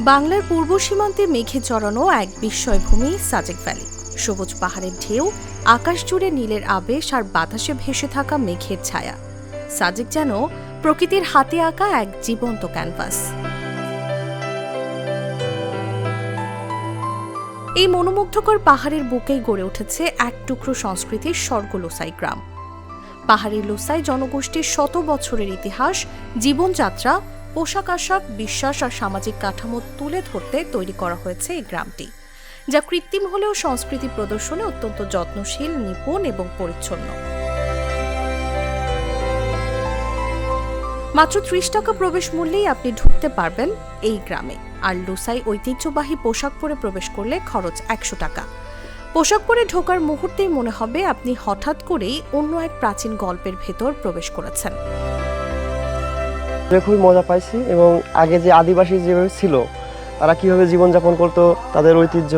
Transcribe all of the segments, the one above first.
বাংলার পূর্ব সীমান্তে মেঘে চড়ানো এক বিস্ময়ভূমি সাজেক ভ্যালি। সবুজ পাহাড়ের ঢেউ, আকাশ জুড়ে নীলের আবেশ আর বাতাসে ভেসে থাকা মেঘের ছায়া। সাজেক যেন প্রকৃতির হাতে আঁকা এক জীবন্ত ক্যানভাস। এই মনোমুগ্ধকর পাহাড়ের বুকেই গড়ে উঠেছে এক টুকরো সংস্কৃতির স্বর্গ লোসাই গ্রাম। পাহাড়ি লোসাই জনগোষ্ঠীর শত বছরের ইতিহাস, জীবনযাত্রা পোশাক আশাক, বিশ্বাস আর সামাজিক কাঠামো তুলে ধরতে তৈরি করা হয়েছে এই গ্রামটি, যা কৃত্রিম হলেও সংস্কৃতি প্রদর্শনে অত্যন্ত যত্নশীল, নিপুণ এবং পরিচ্ছন্ন। মাত্র ত্রিশ টাকা প্রবেশ মূল্যেই আপনি ঢুকতে পারবেন এই গ্রামে। আর লুসাই ঐতিহ্যবাহী পোশাক পরে প্রবেশ করলে খরচ একশো টাকা। পোশাক পরে ঢোকার মুহূর্তেই মনে হবে আপনি হঠাৎ করেই অন্য এক প্রাচীন গল্পের ভেতর প্রবেশ করেছেন। খুবই মজা পাইছি এবং আগে যে আদিবাসী যেভাবে ছিল, তারা কীভাবে জীবনযাপন করতো, তাদের ঐতিহ্য,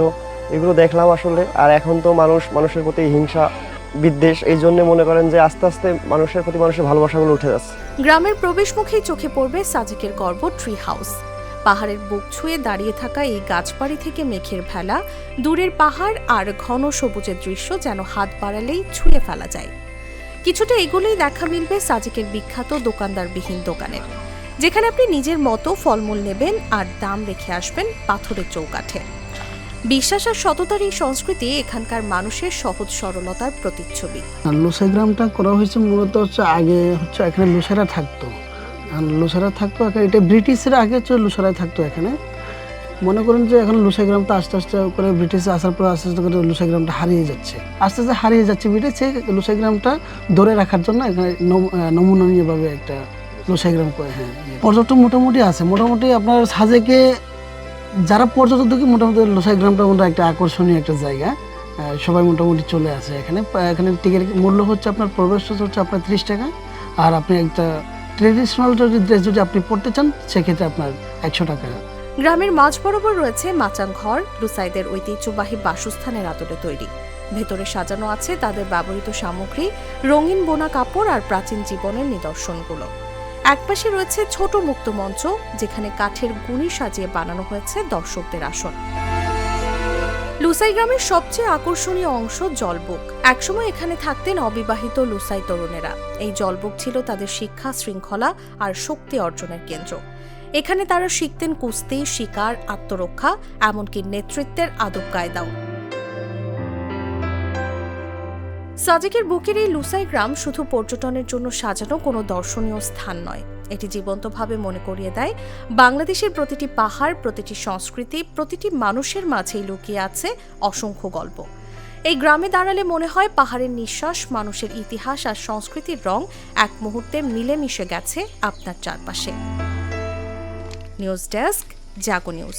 এগুলো দেখলাম আসলে। আর এখন তো মানুষ, মানুষের প্রতি হিংসা, বিদ্বেষ, এই জন্য মনে করেন যে আস্তে আস্তে মানুষের প্রতি মানুষের ভালোবাসাগুলো উঠে যাচ্ছে। গ্রামের প্রবেশ প্রবেশমুখেই চোখে পড়বে সাজেকের গর্ব ট্রি হাউস পাহাড়ের বুক ছুঁয়ে দাঁড়িয়ে থাকা এই গাছবাড়ি থেকে মেঘের ভেলা, দূরের পাহাড় আর ঘন সবুজের দৃশ্য যেন হাত বাড়ালেই ছুঁয়ে ফেলা যায়। কিছুটা এগুলোই দেখা মিলবে সাজেকের বিখ্যাত দোকানদারবিহীন দোকানের যেখানে আপনি নিজের মতো ফলমূল নেবেন আর দাম রেখে আসবেন পাথরের চৌকাঠে। বিশ্বাস আর সততার এই সংস্কৃতি এখানকার মানুষের সহজ সরলতার প্রতিচ্ছবি। লোসা গ্রামটা করা হয়েছে মূলত হচ্ছে আগে হচ্ছে এখানে লোসারা থাকতো। আর লোসারা থাকতো এটা ব্রিটিশরা আগে হচ্ছে লোসারায় থাকতো এখানে। মনে করেন যে এখন লোসা গ্রামটা আস্তে আস্তে করে ব্রিটিশ আসার পর আস্তে আস্তে করে লোসা গ্রামটা হারিয়ে যাচ্ছে। আস্তে আস্তে হারিয়ে যাচ্ছে ব্রিটিশ সেই লোসা গ্রামটা ধরে রাখার জন্য এখানে নম- আহ, নমুনানীয়ভাবে একটা লোসা গ্রাম করে হ্যাঁ ইয়ে। পর্যটন মোটামুটি আছে। মোটামুটি আপনার সাজেকে যারা পর্যটক দেখে মোটামুটি লোসাই গ্রামটা মোটামুটি একটা আকর্ষণীয় একটা জায়গা। সবাই মোটামুটি চলে আসে এখানে। এখানে টিকিট মূল্য হচ্ছে আপনার প্রবেশ হচ্ছে আপনার ত্রিশ টাকা। আর আপনি একটা ট্রেডিশনাল যদি ড্রেস যদি আপনি পড়তে চান সেক্ষেত্রে আপনার একশো টাকা। গ্রামের মাঝ বরাবর রয়েছে মাচাং ঘর লুসাইদের ঐতিহ্যবাহী বাসস্থানের আদলে তৈরি। ভেতরে সাজানো আছে তাদের ব্যবহৃত সামগ্রী, রঙিন বোনা কাপড় আর প্রাচীন জীবনের নিদর্শনগুলো। একপাশে রয়েছে ছোট মুক্ত মঞ্চ, যেখানে কাঠের গুণি সাজিয়ে বানানো হয়েছে দর্শকদের আসন। লুসাই গ্রামের সবচেয়ে আকর্ষণীয় অংশ জলবুক। একসময় এখানে থাকতেন অবিবাহিত লুসাই তরুণেরা। এই জলবুক ছিল তাদের শিক্ষা শৃঙ্খলা আর শক্তি অর্জনের কেন্দ্র। এখানে তারা শিখতেন কুস্তি, শিকার, আত্মরক্ষা, এমনকি নেতৃত্বের আদব কায়দাও। সাজেকের বুকের এই লুসাই গ্রাম শুধু পর্যটনের জন্য সাজানো কোনো দর্শনীয় স্থান নয়। এটি জীবন্তভাবে মনে করিয়ে দেয়। বাংলাদেশের প্রতিটি পাহাড়, প্রতিটি সংস্কৃতি, প্রতিটি মানুষের মাঝেই লুকিয়ে আছে অসংখ্য গল্প। এই গ্রামে দাঁড়ালে মনে হয় পাহাড়ের নিঃশ্বাস, মানুষের ইতিহাস আর সংস্কৃতির রং এক মুহূর্তে মিলেমিশে গেছে আপনার চারপাশে। News desk, Jago news.